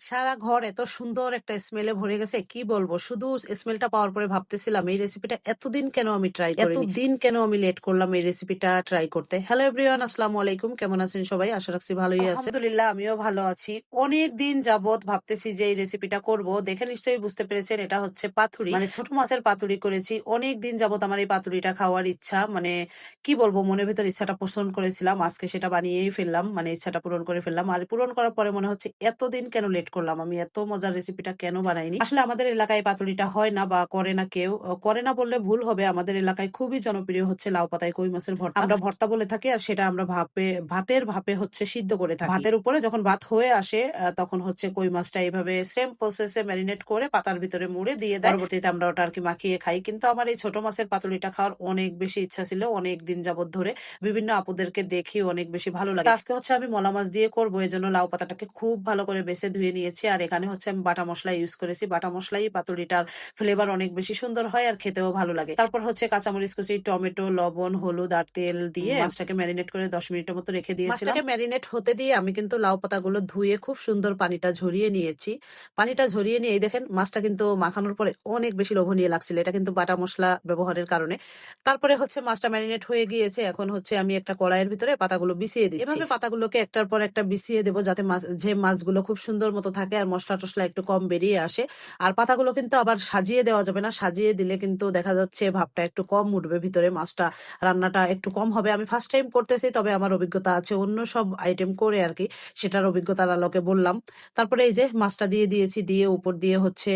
সারা ঘর এত সুন্দর একটা স্মেলে ভরে গেছে কি বলব? শুধু স্মেলটা পাওয়ার পরে ভাবতেছিলাম এই রেসিপিটা এতদিন কেন আমি ট্রাই এতদিন কেন আমি লেট করলাম এই রেসিপিটা ট্রাই করতে? হ্যালো এভরিওয়ান আসসালামু আলাইকুম কেমন আছেন সবাই? আশা রাখছি ভালোই আছে আলহামদুলিল্লাহ আমিও ভালো আছি। অনেক দিন যাবত ভাবতেছি যে এই রেসিপিটা করব। দেখে নিশ্চয়ই বুঝতে পেরেছেন এটা হচ্ছে পাতুরি। মানে ছোট মাছের পাতুরি করেছি। অনেক দিন যাবত আমার এই পাতুরিটা খাওয়ার ইচ্ছা মানে কি বলব মনের ভিতর ইচ্ছাটা পোষণ করেছিলাম। আজকে সেটা বানিয়েই ফেললাম মানে ইচ্ছাটা পূরণ করে ফেললাম। আর পূরণ করার পরে মনে হচ্ছে এতদিন কেন লেট করলাম। আমি এত মজার রেসিপিটা কেন বানাইনি? আসলে আমাদের এলাকায় পাতুরিটা হয় না বা করে না কেউ। করে না বললে ভুল হবে। আমাদের এলাকায় খুবই জনপ্রিয় হচ্ছে লাউ পাতায় কই মাছের ভর্তা। আমরা ভর্তা বলে থাকি আর সেটা আমরা ভাপে, ভাতের ভাপে হচ্ছে সিদ্ধ করে থাকি। ভাতের উপরে যখন ভাত হয়ে আসে তখন হচ্ছে কই মাছটা এইভাবে সেম প্রসেসে ম্যারিনেট করে পাতার ভিতরে মুড়ে দিয়ে দেয়। পরবর্তীতে আমরা ওটা আর কি মাখিয়ে খাই। কিন্তু আমার এই ছোট মাছের পাতুরিটা খাওয়ার অনেক বেশি ইচ্ছা ছিল, অনেক দিন যাবত ধরে। বিভিন্ন আপুদেরকে দেখি অনেক বেশি ভালো লাগে। আজকে হচ্ছে আমি মলা মাছ দিয়ে করব। এই জন্য লাউ পাতাটাকে খুব ভালো করে বেছে ধুয়ে নিয়েছি। আর এখানে হচ্ছে আমি বাটা মশলা ইউজ করেছি। বাটা মশলাই পাতুরিটার ফ্লেভার অনেক বেশি সুন্দর হয় আর খেতেও ভালো লাগে। তারপর হচ্ছে কাঁচামরিচ কুচি টমেটো লবণ হলুদ আর তেল দিয়ে মাছটাকে ম্যারিনেট করে দশ মিনিটের মতো রেখে দিয়েছিলাম। মাছটাকে ম্যারিনেট হতে দিয়ে আমি কিন্তু লাউ পাতাগুলো ধুয়ে খুব সুন্দর পানিটা ঝরিয়ে নিয়েছি। পানিটা ঝরিয়ে নিয়ে দেখেন মাছটা কিন্তু মাখানোর পরে অনেক বেশি লোভনীয় লাগছিল। এটা কিন্তু বাটা মশলা ব্যবহারের কারণে। তারপরে হচ্ছে মাছটা ম্যারিনেট হয়ে গিয়েছে। এখন হচ্ছে আমি একটা কড়াইয়ের ভিতরে পাতাগুলো বিছিয়ে দিই এভাবে পাতাগুলোকে একটার পর একটা বিছিয়ে দেবো যাতে মাছ যে মাছগুলো খুব সুন্দর মতো থাকে আর মশলা টসলা একটু কম বেরিয়ে আসে। আর পাতাগুলো কিন্তু আবার সাজিয়ে দেওয়া যাবে না। সাজিয়ে দিলে কিন্তু দেখা যাচ্ছে ভাবটা একটু কম উঠবে, ভিতরে মাছটা রান্নাটা একটু কম হবে। আমি ফার্স্ট টাইম করতেছি, তবে আমার অভিজ্ঞতা আছে অন্য সব আইটেম করে আর কি, সেটার অভিজ্ঞতার আলোকে বললাম। তারপরে এই যে মাছটা দিয়ে দিয়েছি, দিয়ে উপর দিয়ে হচ্ছে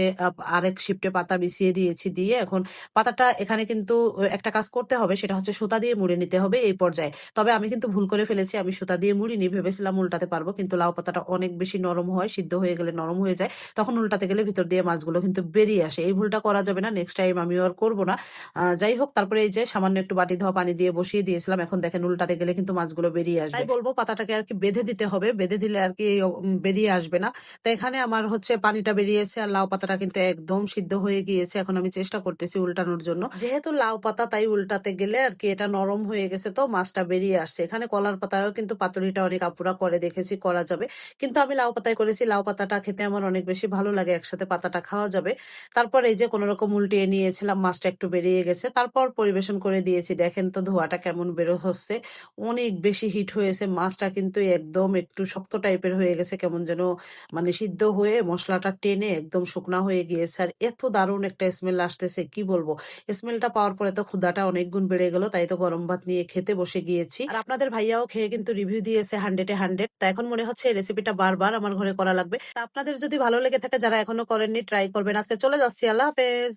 আরেক শিফটে পাতা বিছিয়ে দিয়েছি, দিয়ে এখন পাতাটা এখানে কিন্তু একটা কাজ করতে হবে, সেটা হচ্ছে সুতা দিয়ে মুড়ে নিতে হবে এই পর্যায়ে। তবে আমি কিন্তু ভুল করে ফেলেছি, আমি সুতা দিয়ে মুড়িনি, ভেবেছিলাম উল্টাতে পারব, কিন্তু লাউ পাতাটা অনেক বেশি নরম হয়, সিদ্ধ হয়ে গেলে নরম হয়ে যায়, তখন উল্টাতে গেলে ভিতর দিয়ে মাছগুলো কিন্তু বেরিয়ে আসে। এই ভুলটা করা যাবে না নেক্সট টাইম আমি আর করব না। যাই হোক, তারপরে এই যে সামান্য একটু বাটি ধোয়া পানি দিয়ে বসিয়ে দিয়েছিলাম, এখন দেখেন উল্টাতে গেলে কিন্তু মাছগুলো বেরিয়ে আসবে। তাই বলব পাতাটাকে আর কি বেঁধে দিতে হবে, বেঁধে দিলে আর কি বেরিয়ে আসবে না। তো এখানে আমার হচ্ছে পানিটা বেরিয়েছে আর লাউ পাতাটা কিন্তু একদম সিদ্ধ হয়ে গিয়েছে, এখন আমি চেষ্টা করতেছি উল্টানোর জন্য। যেহেতু লাউ পাতা, তাই উল্টাতে গেলে আর কি এটা নরম হয়ে গেছে তো মাছটা বেরিয়ে আসছে। এখানে কলার পাতায়ও কিন্তু পাতুরিটা অনেক আপুরা করে, দেখেছি করা যাবে। কিন্তু আমি লাউ পাতায় করেছি, লাউ পাতাটা খেতে আমার অনেক বেশি ভালো লাগে, একসাথে পাতাটা খাওয়া যাবে। তারপর এই যে কোনো রকম উল্টিয়ে নিয়েছিলাম, মাছটা একটু বেরিয়ে গেছে। তারপর পরিবেশন করে দিয়েছি। দেখেন তো ধোয়াটা কেমন বেরো হচ্ছে। অনেক বেশি হিট হয়েছে। মাছটা কিন্তু একদম একটু শক্ত টাইপের হয়ে গেছে, কেমন যেন মানে সিদ্ধ হয়ে মশলাটা টেনে একদম শুকনা হয়ে গিয়েছে। আর এত দারুণ একটা স্মেল আসতেছে, কি বলব? স্মেলটা পাওয়ার পরে তো ক্ষুদাটা অনেক গুণ বেড়ে গেল, তাই তো গরম ভাত নিয়ে খেতে বসে গিয়েছি। আর আপনাদের ভাইয়াও খেয়ে কিন্তু রিভিউ দিয়েছে হান্ড্রেডে হান্ড্রেড। তা এখন মনে হচ্ছে রেসিপিটা বারবার আমার ঘরে করা লাগবে। আপনাদের যদি ভালো লেগে থাকে, যারা এখনও করেননি ট্রাই করবেন। আজকে চলে যাচ্ছি। আল্লাহ হাফেজ।